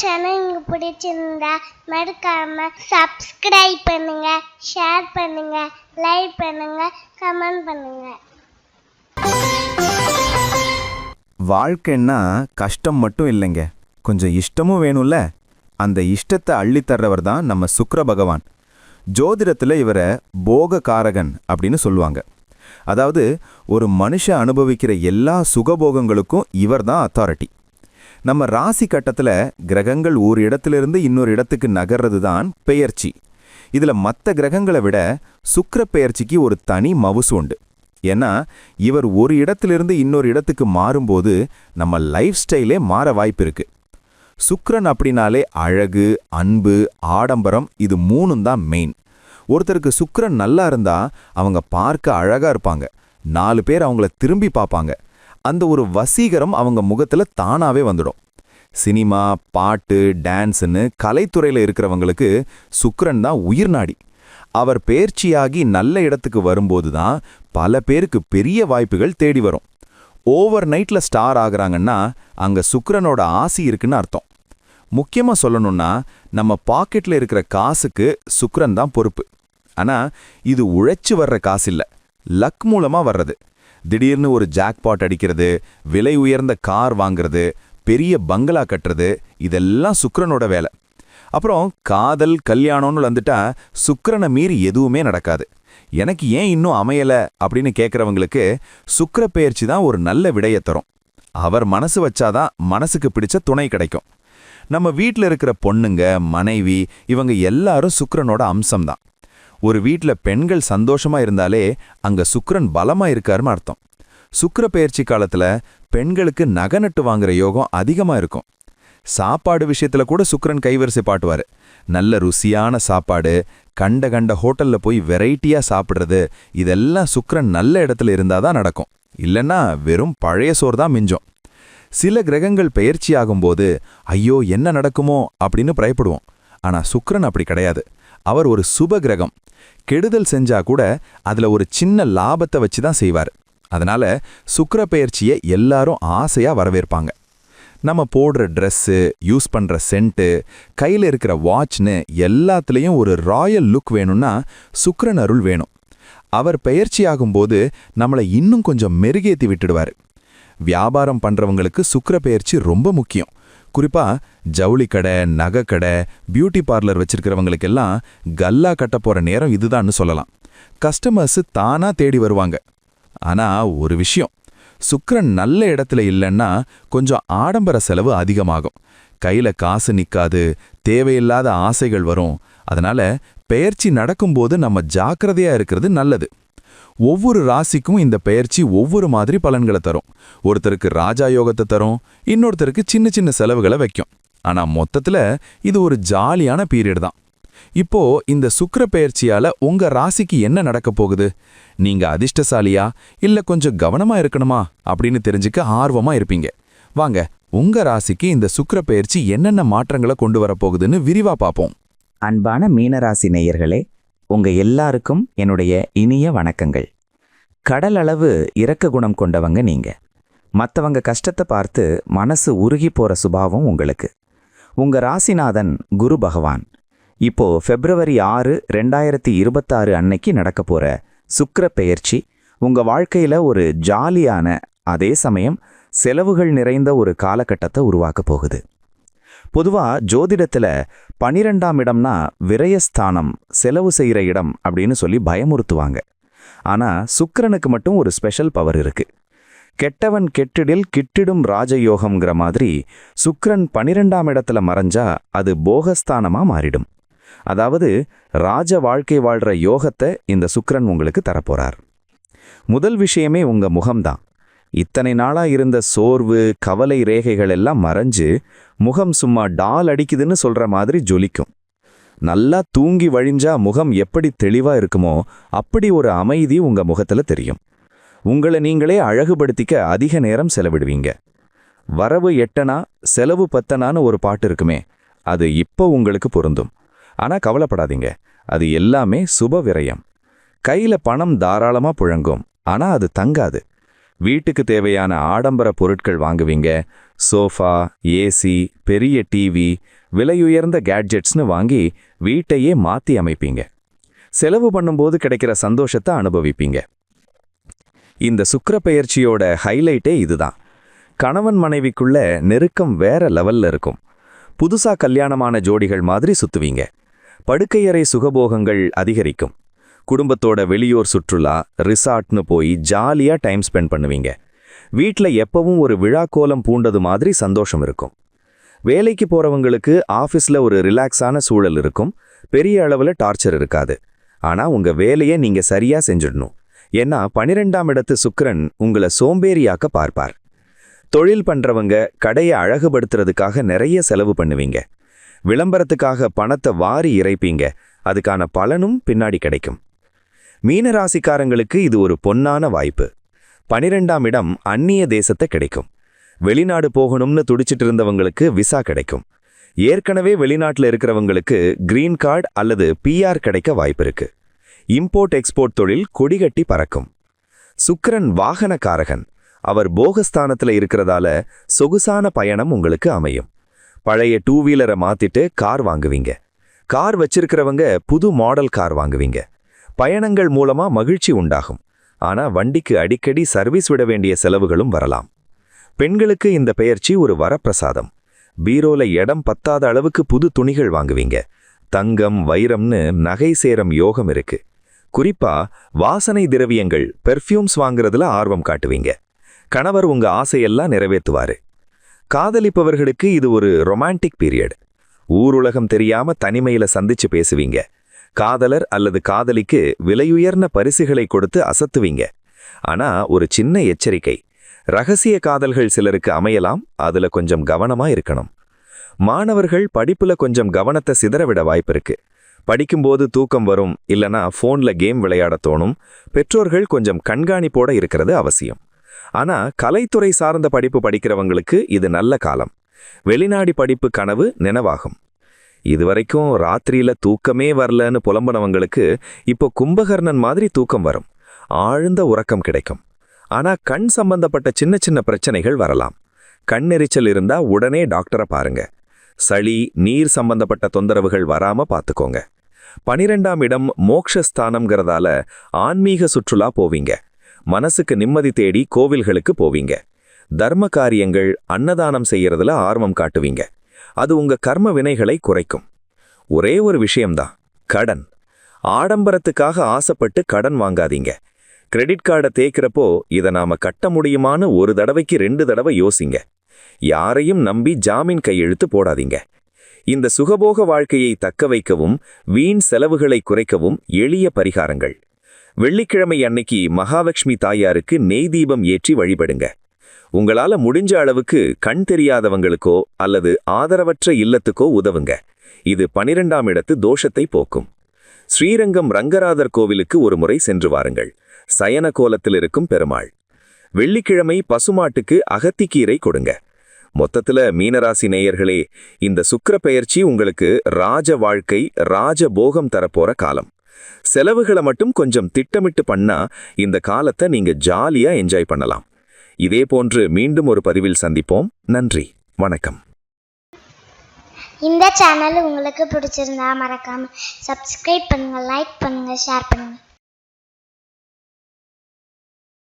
Channel உங்களுக்கு பிடிச்சிருந்தா மறக்காம சப்ஸ்கிரைப் பண்ணுங்க ஷேர் பண்ணுங்க லைக் பண்ணுங்க கமெண்ட் பண்ணுங்க. வாழ்க்கைன்னா கஷ்டம் மட்டும் இல்லைங்க. கொஞ்சம் இஷ்டமும் வேணும்ல? அந்த இஷ்டத்தை அள்ளித்தர்றவர் தான் நம்ம சுக்கர பகவான். ஜோதிடத்தில் இவரை போக காரகன் அப்படின்னு சொல்லுவாங்க. அதாவது ஒரு மனுஷ அனுபவிக்கிற எல்லா சுகபோகங்களுக்கும் இவர் தான் அத்தாரிட்டி நம்ம ராசி கட்டத்தில் கிரகங்கள் ஒரு இடத்திலிருந்து இன்னொரு இடத்துக்கு நகர்றது தான் பெயர்ச்சி. இதுல மற்ற கிரகங்களை விட சுக்கர பெயர்ச்சிக்கு ஒரு தனி மவுசு உண்டு. ஏன்னா இவர் ஒரு இடத்திலிருந்து இன்னொரு இடத்துக்கு மாறும்போது நம்ம லைஃப் ஸ்டைலே மாற வாய்ப்பு இருக்கு. சுக்ரன் அப்படின்னாலே அழகு அன்பு ஆடம்பரம் இது மூணும் தான் மெயின் ஒருத்தருக்கு சுக்ரன் நல்லா இருந்தா அவங்க பார்க்க அழகா இருப்பாங்க. நாலு பேர் அவங்கள திரும்பி பார்ப்பாங்க. அந்த ஒரு வசீகரம் அவங்க முகத்துல தானாவே வந்துடும். சினிமா பாட்டு டான்ஸ்னு கலைத்துறையில் இருக்கிறவங்களுக்கு சுக்கரன் தான் உயிர் நாடி. அவர் பேர்ச்சியாகி நல்ல இடத்துக்கு வரும்போது தான் பல பேருக்கு பெரிய வாய்ப்புகள் தேடி வரும். ஓவர் நைட்டில் ஸ்டார் ஆகுறாங்கன்னா அங்கே சுக்கரனோட ஆசி இருக்குன்னு அர்த்தம். முக்கியமாக சொல்லணும்னா நம்ம பாக்கெட்டில் இருக்கிற காசுக்கு சுக்கரன் தான் பொறுப்பு. ஆனால் இது உழைச்சி வர்ற காசு இல்லை. லக் மூலமாக வர்றது. திடீர்னு ஒரு ஜாக்பாட் அடிக்கிறது விலை உயர்ந்த கார் வாங்குறது பெரிய பங்களா கட்டுறது இதெல்லாம் சுக்கரனோட வேலை. அப்புறம் காதல் கல்யாணம்னு வந்துட்டா சுக்கரனை மீறி எதுவுமே நடக்காது. எனக்கு ஏன் இன்னும் அமையல அப்படின்னு கேட்குறவங்களுக்கு சுக்கர பெயர்ச்சி தான் ஒரு நல்ல விடையை தரும். அவர் மனசு வச்சாதான் மனசுக்கு பிடிச்ச துணை கிடைக்கும். நம்ம வீட்டில் இருக்கிற பொண்ணுங்க மனைவி இவங்க எல்லாரும் சுக்கரனோட அம்சம்தான். ஒரு வீட்டில் பெண்கள் சந்தோஷமா இருந்தாலே அங்க சுக்கரன் பலமா இருக்காருன்னு அர்த்தம். சுக்கர பெயர்ச்சி காலத்துல பெண்களுக்கு நகநட்டு வாங்குற யோகம் அதிகமா இருக்கும். சாப்பாடு விஷயத்துல கூட சுக்கரன் கைவரிசை பாட்டுவாரு. நல்ல ருசியான சாப்பாடு கண்ட கண்ட ஹோட்டல்ல போய் வெரைட்டியா சாப்பிடுறது இதெல்லாம் சுக்கரன் நல்ல இடத்துல இருந்தாதான் நடக்கும். இல்லைன்னா வெறும் பழைய சோறு தான் மிஞ்சும். சில கிரகங்கள் பெயர்ச்சியாகும்போது ஐயோ என்ன நடக்குமோ? அப்படின்னு பயப்படுவோம். ஆனா சுக்ரன் அப்படி கிடையாது. அவர் ஒரு சுப கிரகம் கெடுதல் செஞ்சா கூட அதுல ஒரு சின்ன லாபத்தை வச்சு தான் செய்வார். அதனால சுக்கர பெயர்ச்சியை எல்லாரும் ஆசையா வரவேற்பாங்க. நம்ம போடுற ட்ரெஸ்ஸு யூஸ் பண்ணுற சென்ட்டு கையில் இருக்கிற வாட்ச்னு எல்லாத்துலேயும் ஒரு ராயல் லுக் வேணும்னா சுக்கரன் அருள் வேணும். அவர் பயிற்சியாகும்போது நம்மளை இன்னும் கொஞ்சம் மெருகேத்தி விட்டுடுவாரு. வியாபாரம் பண்றவங்களுக்கு சுக்கர பெயர்ச்சி ரொம்ப முக்கியம். குறிப்பா ஜவுளி கடை நகை கடை பியூட்டி பார்லர் வச்சிருக்கிறவங்களுக்கெல்லாம் கல்லா கட்ட போற நேரம் இதுதான்னு சொல்லலாம். கஸ்டமர்ஸ் தானா தேடி வருவாங்க. ஆனா ஒரு விஷயம் சுக்கரன் நல்ல இடத்துல இல்லைன்னா கொஞ்சம் ஆடம்பர செலவு அதிகமாகும். கையில காசு நிக்காது தேவையில்லாத ஆசைகள் வரும். அதனால பெயர்ச்சி நடக்கும்போது நம்ம ஜாக்கிரதையா இருக்கிறது நல்லது. ஒவ்வொரு ராசிக்கும் இந்த பெயர்ச்சி ஒவ்வொரு மாதிரி பலன்களை தரும். ஒருத்தருக்கு ராஜா யோகத்தை தரும் இன்னொருத்தருக்கு சின்ன சின்ன செலவுகளை வைக்கும். ஆனா மொத்தத்துல இது ஒரு ஜாலியான பீரியட் தான். இப்போ இந்த சுக்கர பெயர்ச்சியால உங்க ராசிக்கு என்ன நடக்க போகுது? நீங்க அதிர்ஷ்டசாலியா? இல்ல கொஞ்சம் கவனமா இருக்கணுமா? அப்படின்னு தெரிஞ்சுக்க ஆர்வமா இருப்பீங்க. வாங்க உங்க ராசிக்கு இந்த சுக்கிர பெயர்ச்சி என்னென்ன மாற்றங்களை கொண்டு வரப்போகுதுன்னு விரிவா பார்ப்போம் அன்பான மீனராசி நேயர்களே உங்க எல்லாருக்கும் என்னுடைய இனிய வணக்கங்கள். கடல் அளவு இரக்க குணம் கொண்டவங்க நீங்க. மற்றவங்க கஷ்டத்தை பார்த்து மனசு உருகி போற சுபாவம் உங்களுக்கு. உங்க ராசிநாதன் குரு பகவான். இப்போ பிப்ரவரி ஆறு ரெண்டாயிரத்தி இருபத்தாறு அன்னைக்கு நடக்க போற சுக்கர பெயர்ச்சி உங்க வாழ்க்கையில ஒரு ஜாலியான அதே சமயம் செலவுகள் நிறைந்த ஒரு காலகட்டத்தை உருவாக்க போகுது. பொதுவா ஜோதிடத்துல பனிரெண்டாம் இடம்னா விரயஸ்தானம் செலவு செய்கிற இடம் அப்படின்னு சொல்லி பயமுறுத்துவாங்க. ஆனா சுக்கரனுக்கு மட்டும் ஒரு ஸ்பெஷல் பவர் இருக்கு. கெட்டவன் கெட்டிடில் கிட்டிடும் ராஜயோகம்ங்கிற மாதிரி சுக்ரன் பனிரெண்டாம் இடத்துல மறைஞ்சா அது போகஸ்தானமா மாறிடும். அதாவது ராஜ வாழ்க்கை வாழ்ற யோகத்தை இந்த சுக்ரன் உங்களுக்கு தரப்போறார். முதல் விஷயமே உங்க முகம்தான். இத்தனை நாளா இருந்த சோர்வு கவலை ரேகைகள் எல்லாம் மறைஞ்சு முகம் சும்மா டால் அடிக்குதுன்னு சொல்ற மாதிரி ஜொலிக்கும். நல்லா தூங்கி வழிஞ்சா முகம் எப்படி தெளிவா இருக்குமோ அப்படி ஒரு அமைதி உங்க முகத்துல தெரியும். உங்களை நீங்களே அழகுபடுத்திக்க அதிக நேரம் செலவிடுவீங்க. வரவு எட்டனா செலவு பத்தனான்னு ஒரு பாட்டு இருக்குமே அது இப்போ உங்களுக்கு பொருந்தும். ஆனா கவலைப்படாதீங்க அது எல்லாமே சுப விரயம். கையில பணம் தாராளமா புழங்கும் ஆனா அது தங்காது. வீட்டுக்கு தேவையான ஆடம்பர பொருட்கள் வாங்குவீங்க. சோஃபா ஏசி பெரிய டிவி விலையுயர்ந்த கேட்ஜெட்ஸ்னு வாங்கி வீட்டையே மாற்றி அமைப்பீங்க. செலவு பண்ணும்போது கிடைக்கிற சந்தோஷத்தை அனுபவிப்பீங்க. இந்த சுக்கிர பெயர்ச்சியோட ஹைலைட்டே இதுதான். கணவன் மனைவிக்குள்ள நெருக்கம் வேற லெவல்ல இருக்கும். புதுசா கல்யாணமான ஜோடிகள் மாதிரி சுத்துவீங்க. படுக்கையறை சுகபோகங்கள் அதிகரிக்கும். குடும்பத்தோட வெளியூர் சுற்றுலா ரிசார்ட்னு போய் ஜாலியா டைம் ஸ்பெண்ட் பண்ணுவீங்க. வீட்ல எப்பவும் ஒரு விழா கோலம் பூண்டது மாதிரி சந்தோஷம் இருக்கும். வேலைக்கு போறவங்களுக்கு ஆஃபீஸ்ல ஒரு ரிலாக்ஸான சூழல் இருக்கும். பெரிய அளவுல டார்ச்சர் இருக்காது. ஆனா உங்க வேலையை நீங்க சரியா செஞ்சிடணும். ஏன்னா பனிரெண்டாம் இடத்து சுக்கரன் உங்களை சோம்பேறியாக்க பார்ப்பார். தொழில் பண்றவங்க கடையை அழகுபடுத்துறதுக்காக நிறைய செலவு பண்ணுவீங்க. விளம்பரத்துக்காக பணத்தை வாரி இறைப்பீங்க. அதுக்கான பலனும் பின்னாடி கிடைக்கும். மீனராசிக்காரங்களுக்கு இது ஒரு பொன்னான வாய்ப்பு. பனிரெண்டாம் இடம் அந்நிய தேசத்தை கிடைக்கும். வெளிநாடு போகணும்னு துடிச்சிட்டு இருந்தவங்களுக்கு விசா கிடைக்கும். ஏற்கனவே வெளிநாட்டில் இருக்கிறவங்களுக்கு கிரீன் கார்டு அல்லது பிஆர் கிடைக்க வாய்ப்பு இருக்கு. இம்போர்ட் எக்ஸ்போர்ட் தொழில் கொடிகட்டி பறக்கும். சுக்கரன் வாகனக்காரகன். அவர் போகஸ்தானத்துல இருக்கிறதால சொகுசான பயணம் உங்களுக்கு அமையும். பழைய டூ வீலரை மாத்திட்டு கார் வாங்குவீங்க. கார் வச்சிருக்கிறவங்க புது மாடல் கார் வாங்குவீங்க. பயணங்கள் மூலமா மகிழ்ச்சி உண்டாகும். ஆனா வண்டிக்கு அடிக்கடி சர்வீஸ் விட வேண்டிய செலவுகளும் வரலாம். பெண்களுக்கு இந்த பெயர்ச்சி ஒரு வரப்பிரசாதம். பீரோல இடம் பத்தாத அளவுக்கு புது துணிகள் வாங்குவீங்க. தங்கம் வைரம்னு நகை சேரம் யோகம் இருக்கு. குறிப்பா வாசனை திரவியங்கள் பெர்ஃப்யூம்ஸ் வாங்குறதுல ஆர்வம் காட்டுவீங்க. கணவர் உங்க ஆசையெல்லாம் நிறைவேற்றுவாரு. காதலிப்பவர்களுக்கு இது ஒரு ரொமான்டிக் பீரியட் ஊருலகம் தெரியாம தனிமையில சந்திச்சு பேசுவீங்க. காதலர் அல்லது காதலிக்கு விலையுயர்ந்த பரிசுகளை கொடுத்து அசத்துவீங்க. ஆனா ஒரு சின்ன எச்சரிக்கை. ரகசிய காதல்கள் சிலருக்கு அமையலாம் அதுல கொஞ்சம் கவனமா இருக்கணும். மாணவர்கள் படிப்புல கொஞ்சம் கவனத்தை சிதறவிட வாய்ப்பிருக்கு. படிக்கும்போது தூக்கம் வரும் இல்லனா ஃபோன்ல கேம் விளையாட தோணும் பெற்றோர்கள் கொஞ்சம் கண்காணிப்போட இருக்கிறது அவசியம். ஆனா கலைத்துறை சார்ந்த படிப்பு படிக்கிறவங்களுக்கு இது நல்ல காலம். வெளிநாடி படிப்பு கனவு நினைவாகும். இதுவரைக்கும் ராத்திரியில தூக்கமே வரலன்னு புலம்பனவங்களுக்கு இப்போ கும்பகர்ணன் மாதிரி தூக்கம் வரும். ஆழ்ந்த உறக்கம் கிடைக்கும். ஆனா கண் சம்பந்தப்பட்ட சின்ன சின்ன பிரச்சனைகள் வரலாம். கண் எரிச்சல் இருந்தா உடனே டாக்டரை பாருங்க. சளி நீர் சம்பந்தப்பட்ட தொந்தரவுகள் வராம பார்த்துக்கோங்க பனிரெண்டாம் இடம் மோக்ஷஸ்தானம்ங்கிறதால ஆன்மீக சுற்றுலா போவீங்க. மனசுக்கு நிம்மதி தேடி கோவில்களுக்கு போவீங்க. தர்ம காரியங்கள் அன்னதானம் செய்யறதுல ஆர்வம் காட்டுவீங்க. அது உங்க கர்ம வினைகளை குறைக்கும். ஒரே ஒரு விஷயம்தான் கடன். ஆடம்பரத்துக்காக ஆசைப்பட்டு கடன் வாங்காதீங்க. கிரெடிட் கார்டை தேய்க்கிறப்போ இதை நாம கட்ட முடியுமான்னு ஒரு தடவைக்கு ரெண்டு தடவை யோசிங்க. யாரையும் நம்பி ஜாமீன் கையெழுத்து போடாதீங்க. இந்த சுகபோக வாழ்க்கையை தக்க வைக்கவும் வீண் செலவுகளை குறைக்கவும் எளிய பரிகாரங்கள். வெள்ளிக்கிழமை அன்னைக்கு மகாலட்சுமி தாயாருக்கு நெய் தீபம் ஏற்றி வழிபடுங்க. உங்களால முடிஞ்ச அளவுக்கு கண் தெரியாதவங்களுக்கோ அல்லது ஆதரவற்ற இல்லத்துக்கோ உதவுங்க. இது பனிரெண்டாம் இடத்து தோஷத்தை போக்கும். ஸ்ரீரங்கம் ரங்கராதர் கோவிலுக்கு ஒரு முறை சென்று வாருங்கள். சயன கோலத்தில் இருக்கும் பெருமாள். வெள்ளிக்கிழமை பசுமாட்டுக்கு அகத்திக்கீரை கொடுங்க. மொத்தத்துல மீனராசி நேயர்களே இந்த சுக்கர பெயர்ச்சி உங்களுக்கு ராஜ வாழ்க்கை ராஜ போகம் தரப்போற காலம். செலவுகளை மட்டும் கொஞ்சம் திட்டமிட்டு பண்ணா இந்த காலத்தை நீங்க ஜாலியா என்ஜாய் பண்ணலாம். இதே போன்று மீண்டும் ஒரு பதிவில் சந்திப்போம். நன்றி. வணக்கம். இந்த சேனல் உங்களுக்கு பிடிச்சிருந்தா மறக்காம சப்ஸ்கிரைப் பண்ணுங்க லைக் பண்ணுங்க ஷேர் பண்ணுங்க.